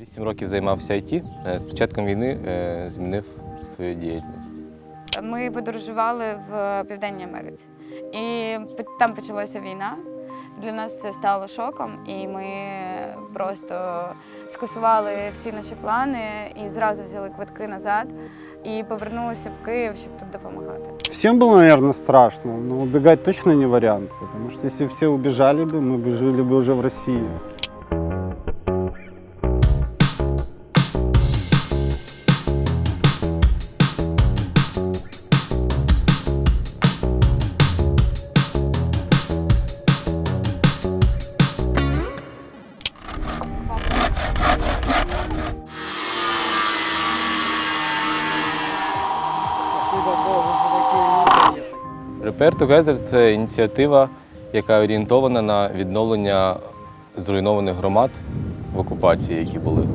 Вісім років займався IT. Е, З початком війни е, змінив свою діяльність. Ми подорожували в Південній Америці, і п- там почалася війна. Для нас це стало шоком, і ми просто скасували всі наші плани і зразу взяли квитки назад і повернулися в Київ, щоб тут допомагати. Всем было, наверное, страшно, но убегать точно не вариант, потому что если все убежали бы, мы бы жили бы уже в России. Repair Together – це ініціатива, яка орієнтована на відновлення зруйнованих громад в окупації, які були.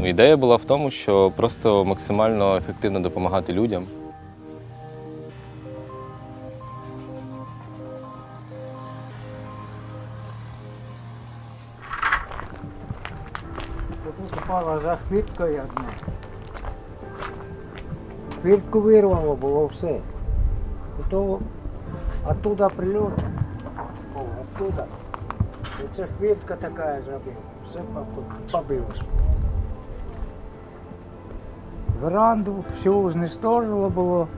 Ну, Ідея була в тому, що просто максимально ефективно допомагати людям. Тут упала за хвіткою одне. Хвітку вирвало було все. То оттуда прильот. О, оттуда. І це хвітка така зробила. Все поб- побило. Веранду всю знесторожило було.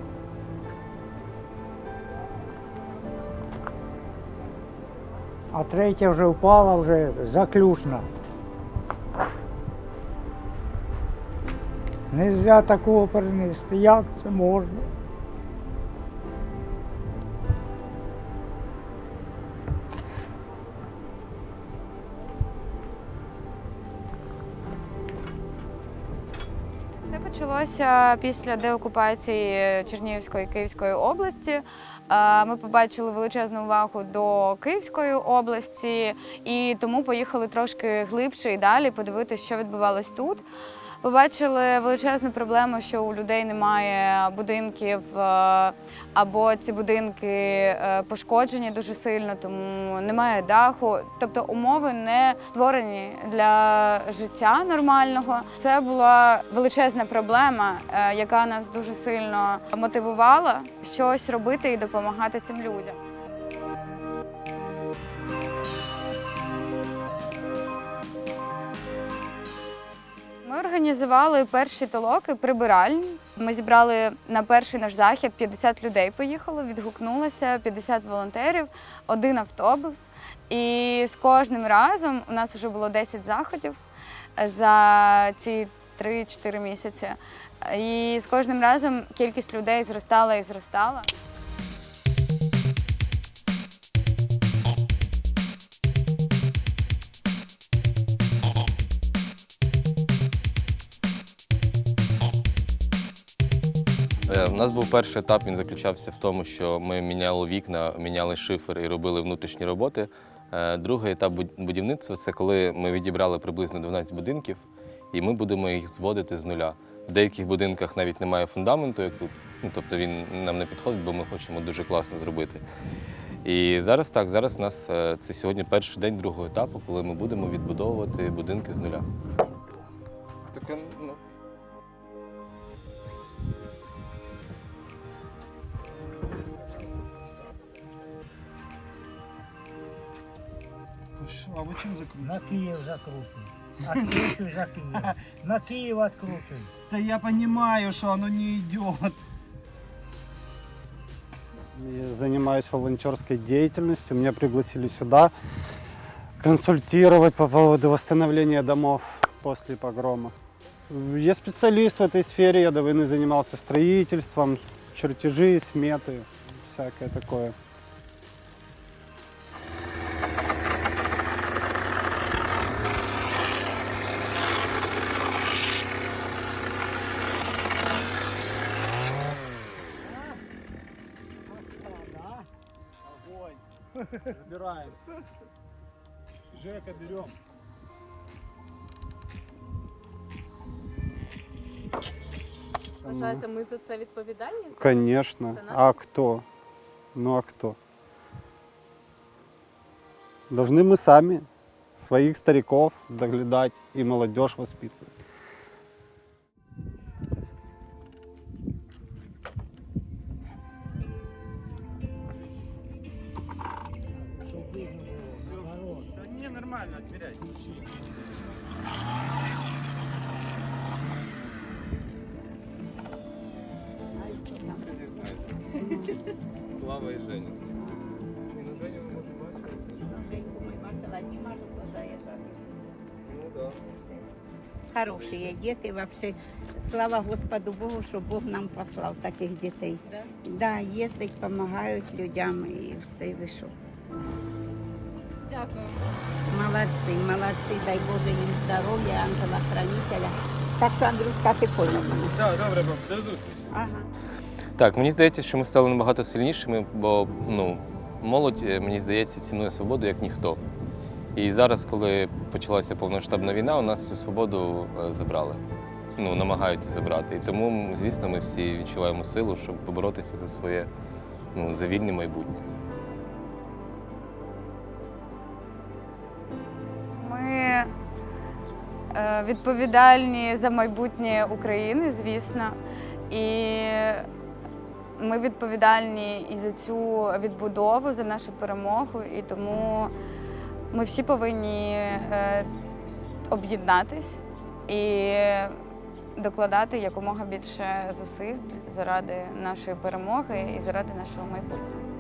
А третя вже впала, вже заключна. Нельзя такого перенести. Як це можна? Почалося після деокупації Чернігівської і Київської області. Е, Ми побачили величезну увагу до Київської області і тому поїхали трошки глибше і далі подивитися, що відбувалось тут. Побачили величезну проблему, що у людей немає будинків, е, або ці будинки е, пошкоджені дуже сильно, тому немає даху. Тобто умови не створені для життя нормального. Це була величезна проблема, е, яка нас дуже сильно мотивувала щось робити і допомагати цим людям. Ми організували перші толоки прибиральні. Ми зібрали на перший наш захід 50 людей. Поїхало, відгукнулося 50 волонтерів, один автобус. І з кожним разом у нас вже було 10 заходів за ці 3-4 місяці. І з кожним разом кількість людей зростала і зростала. У нас був перший етап, він заключався в тому, що ми міняли вікна, міняли шифер і робили внутрішні роботи. Е, Другий етап будівництва це коли ми відібрали приблизно 12 будинків, і ми будемо їх зводити з нуля. В деяких будинках навіть немає фундаменту, як тут. Ну, тобто він нам не підходить, бо ми хочемо дуже класно зробити. І зараз так, зараз у нас е, це сьогодні перший день другого етапу, коли ми будемо відбудовувати будинки з нуля. Таке, ну, А ви чим закрутили? На Київ закручуй. Откручуй за Київ. На Київ откручуй. Та я понимаю, что оно не идет. Я занимаюсь волонтерской деятельностью. Меня пригласили сюда консультировать по поводу восстановления домов после погрома. Я специалист в этой сфере, я до войны занимался строительством, чертежи, сметы, всякое такое. Забираем. Жека, берем. Вважаєте, ми за це відповідальні? За- Конечно. Это наше? А кто? Ну а кто? Должны мы сами своих стариков доглядать и молодежь воспитывать. І Женю. Хорошие дети вообще. Слава Господу Богу, що Бог нам послав таких дітей. Да, їздять, допомагають людям і все вийшов. Дякую. Молодці, молодці, дай Боже їм здоров'я, ангела хранителя. Так що, Андрюшка, ти поняв мене. Так, добре, баб, до зустрічі. Ага. Так, мені здається, що ми стали набагато сильнішими, бо ну, молодь, е, мені здається, цінує свободу як ніхто. І зараз, коли почалася повноштабна війна, у нас цю свободу е, забрали. Ну, намагаються забрати. І тому, звісно, ми всі відчуваємо силу, щоб поборотися за своє ну, за вільне майбутнє. Ми е, відповідальні за майбутнє України, звісно. І ми відповідальні і за цю відбудову, за нашу перемогу. І тому ми всі повинні е, об'єднатись і докладати якомога більше зусиль заради нашої перемоги і заради нашого майбутнього.